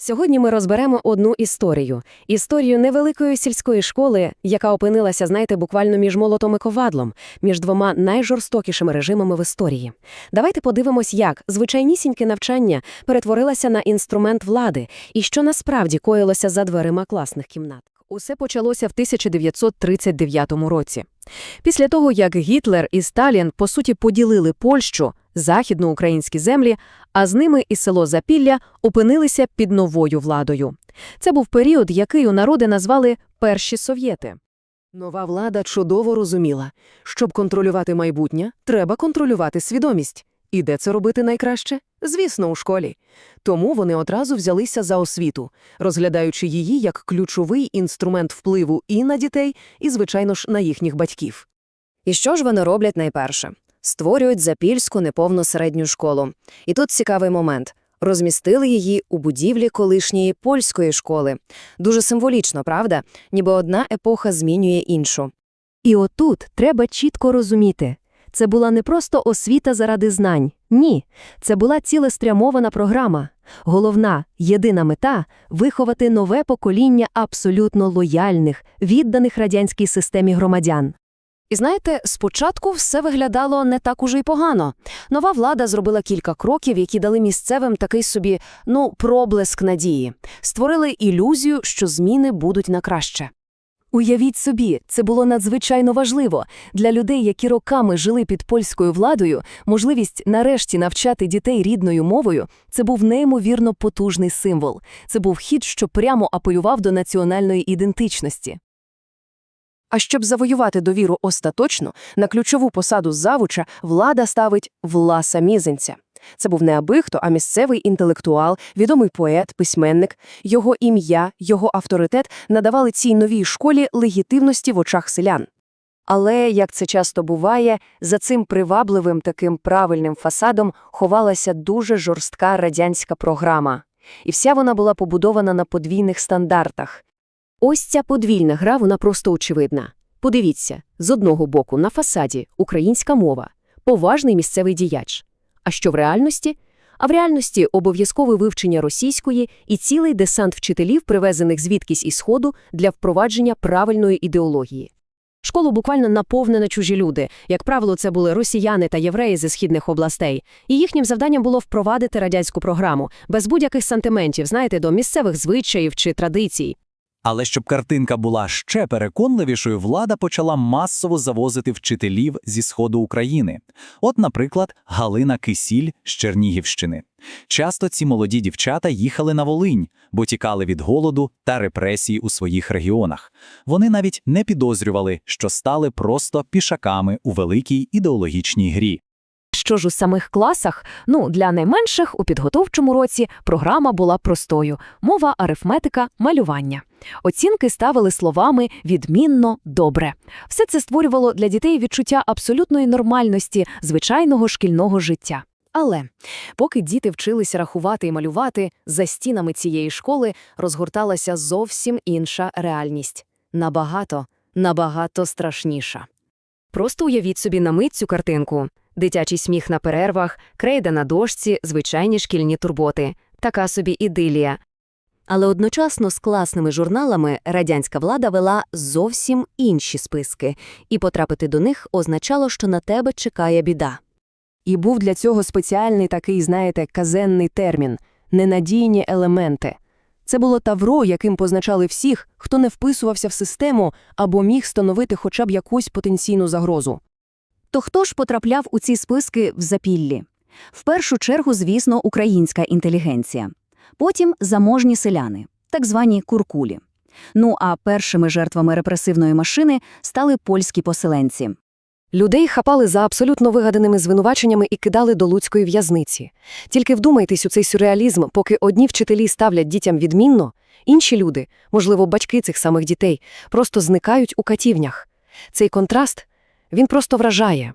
Сьогодні ми розберемо одну історію. Історію невеликої сільської школи, яка опинилася, знаєте, буквально між молотом і ковадлом, між двома найжорстокішими режимами в історії. Давайте подивимось, як звичайнісіньке навчання перетворилося на інструмент влади і що насправді коїлося за дверима класних кімнат. Усе почалося в 1939 році. Після того, як Гітлер і Сталін, по суті, поділили Польщу, західноукраїнські землі, а з ними і село Запілля опинилися під новою владою. Це був період, який у народи назвали «перші совєти». Нова влада чудово розуміла, щоб контролювати майбутнє, треба контролювати свідомість. І де це робити найкраще? Звісно, у школі. Тому вони одразу взялися за освіту, розглядаючи її як ключовий інструмент впливу і на дітей, і, звичайно ж, на їхніх батьків. І що ж вони роблять найперше? Створюють запільську неповну середню школу. І тут цікавий момент. Розмістили її у будівлі колишньої польської школи. Дуже символічно, правда? Ніби одна епоха змінює іншу. І отут треба чітко розуміти. Це була не просто освіта заради знань. Ні, це була цілеспрямована програма. Головна, єдина мета – виховати нове покоління абсолютно лояльних, відданих радянській системі громадян. І знаєте, спочатку все виглядало не так уже й погано. Нова влада зробила кілька кроків, які дали місцевим такий собі, ну, проблеск надії. Створили ілюзію, що зміни будуть на краще. Уявіть собі, це було надзвичайно важливо. Для людей, які роками жили під польською владою, можливість нарешті навчати дітей рідною мовою – це був неймовірно потужний символ. Це був хід, що прямо апелював до національної ідентичності. А щоб завоювати довіру остаточно, на ключову посаду завуча влада ставить Власа Мізенця. Це був не абихто, а місцевий інтелектуал, відомий поет, письменник. Його ім'я, його авторитет надавали цій новій школі легітимності в очах селян. Але, як це часто буває, за цим привабливим таким правильним фасадом ховалася дуже жорстка радянська програма. І вся вона була побудована на подвійних стандартах. Ось ця подвільна гра, вона просто очевидна. Подивіться, з одного боку на фасаді українська мова, поважний місцевий діяч. А що в реальності? А в реальності обов'язкове вивчення російської і цілий десант вчителів, привезених звідкись із Сходу, для впровадження правильної ідеології. Школу буквально наповнено чужі люди. Як правило, це були росіяни та євреї зі східних областей. І їхнім завданням було впровадити радянську програму, без будь-яких сантиментів, знаєте, до місцевих звичаїв чи традицій. Але щоб картинка була ще переконливішою, влада почала масово завозити вчителів зі сходу України. От, наприклад, Галина Кисіль з Чернігівщини. Часто ці молоді дівчата їхали на Волинь, бо тікали від голоду та репресій у своїх регіонах. Вони навіть не підозрювали, що стали просто пішаками у великій ідеологічній грі. Що ж у самих класах, ну, для найменших у підготовчому році програма була простою – мова, арифметика, малювання. Оцінки ставили словами «відмінно», «добре». Все це створювало для дітей відчуття абсолютної нормальності звичайного шкільного життя. Але поки діти вчилися рахувати і малювати, за стінами цієї школи розгорталася зовсім інша реальність. Набагато, набагато страшніша. Просто уявіть собі на мить цю картинку. Дитячий сміх на перервах, крейда на дошці, звичайні шкільні турботи. Така собі ідилія. Але одночасно з класними журналами радянська влада вела зовсім інші списки, і потрапити до них означало, що на тебе чекає біда. І був для цього спеціальний такий, знаєте, казенний термін – ненадійні елементи. Це було тавро, яким позначали всіх, хто не вписувався в систему або міг становити хоча б якусь потенційну загрозу. То хто ж потрапляв у ці списки в запіллі? В першу чергу, звісно, українська інтелігенція. Потім заможні селяни, так звані куркулі. Ну а першими жертвами репресивної машини стали польські поселенці. Людей хапали за абсолютно вигаданими звинуваченнями і кидали до луцької в'язниці. Тільки вдумайтесь у цей сюрреалізм, поки одні вчителі ставлять дітям відмінно, інші люди, можливо, батьки цих самих дітей, просто зникають у катівнях. Цей контраст, він просто вражає.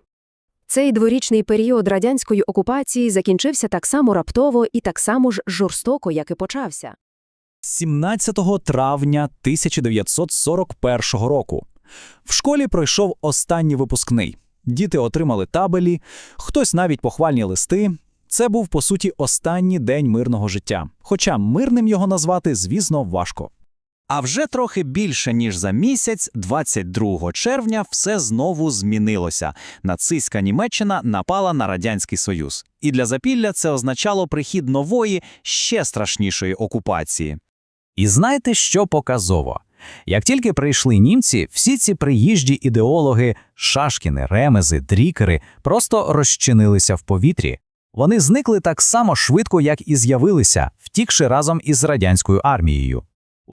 Цей дворічний період радянської окупації закінчився так само раптово і так само ж жорстоко, як і почався. 17 травня 1941 року. В школі пройшов останній випускний. Діти отримали табелі, хтось навіть похвальні листи. Це був, по суті, останній день мирного життя. Хоча мирним його назвати, звісно, важко. А вже трохи більше, ніж за місяць, 22 червня, все знову змінилося. Нацистська Німеччина напала на Радянський Союз. І для Запілля це означало прихід нової, ще страшнішої окупації. І знаєте, що показово? Як тільки прийшли німці, всі ці приїжджі ідеологи, шашкіни, ремези, дрікери просто розчинилися в повітрі. Вони зникли так само швидко, як і з'явилися, втікши разом із радянською армією.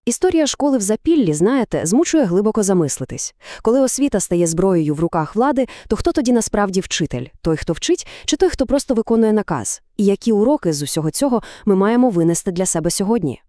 Історія школи в Запіллі, знаєте, змушує глибоко замислитись. Коли освіта стає зброєю в руках влади, то хто тоді насправді вчитель? Той, хто вчить, чи той, хто просто виконує наказ? І які уроки з усього цього ми маємо винести для себе сьогодні?